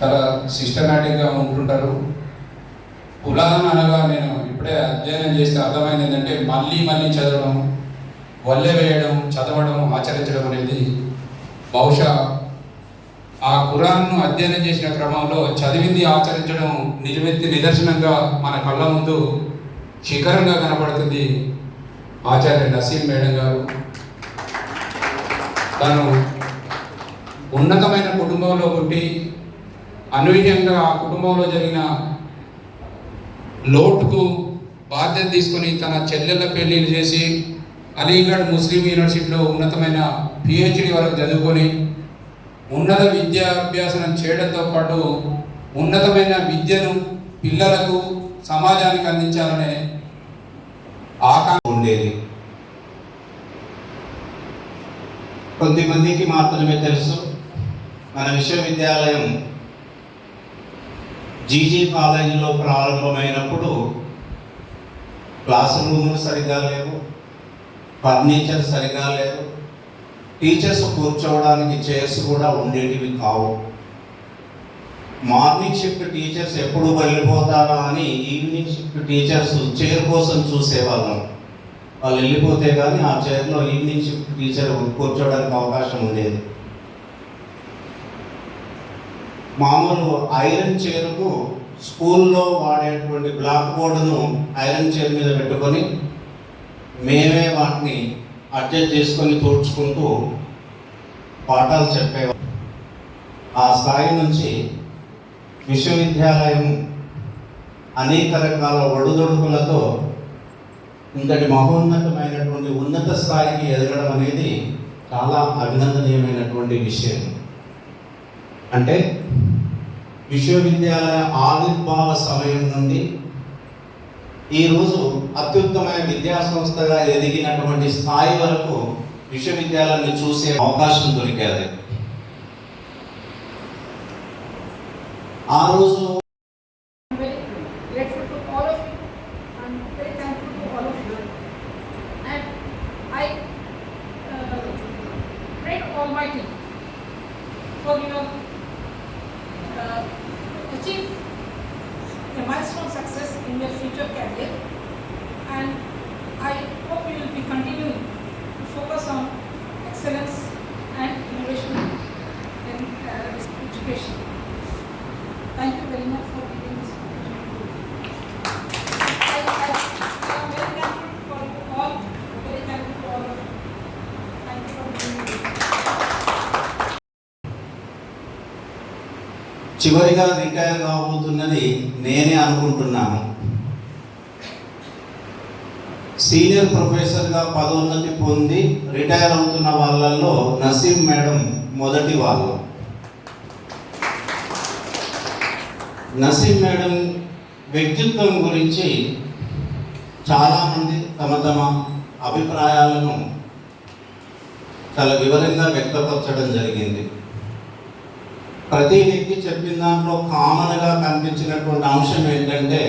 చాలా సిస్టమేటిక్గా ఉంటుంటారు. కులాన్ అనగా నేను ఇప్పుడే అధ్యయనం చేస్తే అర్థమైంది ఏంటంటే మళ్ళీ మళ్ళీ చదవడం వల్లె వేయడం చదవడం ఆచరించడం అనేది బహుశా ఆ కురాన్ను అధ్యయనం చేసిన క్రమంలో చదివింది ఆచరించడం నిజమెత్తి నిదర్శనంగా మన కళ్ళ ముందు శిఖరంగా కనబడుతుంది ఆచార్య నసీం మేడం గారు. తను ఉన్నతమైన కుటుంబంలో పుట్టి అనూహ్యంగా ఆ కుటుంబంలో జరిగిన లోటుకు బాధ్యత తీసుకొని తన చెల్లెళ్ళ పెళ్ళిళ్ళు చేసి అలీగఢ్ ముస్లిం యూనివర్సిటీలో ఉన్నతమైన పిహెచ్డి వరకు చదువుకొని ఉన్నత విద్యాభ్యాసనం చేయడంతో పాటు ఉన్నతమైన విద్యను పిల్లలకు సమాజానికి అందించాలనే ఆకాంక్ష ఉండేది. కొద్దిమందికి మాత్రమే తెలుసు మన విశ్వవిద్యాలయం జీజీ కాలేజీలో ప్రారంభమైనప్పుడు క్లాస్ రూములు సరిగా లేవు ఫర్నిచర్ సరిగా లేవు టీచర్స్ కూర్చోవడానికి చైర్స్ కూడా ఉండేటివి కావు. మార్నింగ్ షిఫ్ట్ టీచర్స్ ఎప్పుడు వెళ్ళిపోతారా అని ఈవినింగ్ షిఫ్ట్ టీచర్స్ చైర్ కోసం చూసేవాళ్ళం. వాళ్ళు వెళ్ళిపోతే కానీ ఆ చైర్లో ఈవినింగ్ షిఫ్ట్ టీచర్ కూర్చోవడానికి అవకాశం ఉండేది. మామూలు ఐరన్ చైర్కు స్కూల్లో వాడేటువంటి బ్లాక్ బోర్డును ఐరన్ చైర్ మీద పెట్టుకొని మేమే వాటిని అడ్జస్ట్ చేసుకొని తోడ్చుకుంటూ పాఠాలు చెప్పేవారు. ఆ స్థాయి నుంచి విశ్వవిద్యాలయం అనేక రకాల ఒడుదొడుకులతో ఇంతటి మహోన్నతమైనటువంటి ఉన్నత స్థాయికి ఎదగడం అనేది చాలా అభినందనీయమైనటువంటి విషయం. అంటే విశ్వవిద్యాలయ ఆవిర్భావ సమయం నుండి ఈరోజు అత్యుత్తమైన విద్యా సంస్థగా ఎదిగినటువంటి స్థాయి వరకు విశ్వవిద్యాలయాన్ని చూసే అవకాశం దొరికేది. ఆ రోజు I'm in your future career. And I hope you will be continuing to focus on excellence and innovation in uh, education. Thank you very much for giving this చివరిగా రిటైర్ కాబోతున్నది నేనే అనుకుంటున్నాను. సీనియర్ ప్రొఫెసర్గా పదోన్నతి పొంది రిటైర్ అవుతున్న వాళ్ళల్లో Naseem madam మొదటి వాళ్ళు. నసీం మేడం వ్యక్తిత్వం గురించి చాలామంది తమ తమ అభిప్రాయాలను చాలా వివరంగా వ్యక్తపరచడం జరిగింది. ప్రతి వ్యక్తి చెప్పిన దాంట్లో కామన్గా కనిపించినటువంటి అంశం ఏంటంటే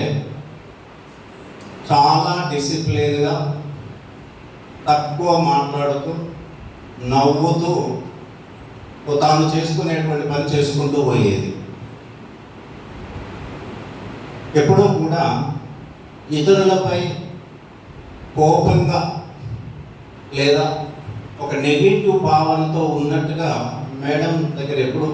చాలా డిసిప్లిన్గా తక్కువ మాట్లాడుతూ నవ్వుతూ తాను చేసుకునేటువంటి పని చేసుకుంటూ పోయేది. ఎప్పుడూ కూడా ఇతరులపై కోపంగా లేదా ఒక నెగిటివ్ భావనతో ఉన్నట్టుగా మేడం దగ్గర ఎప్పుడూ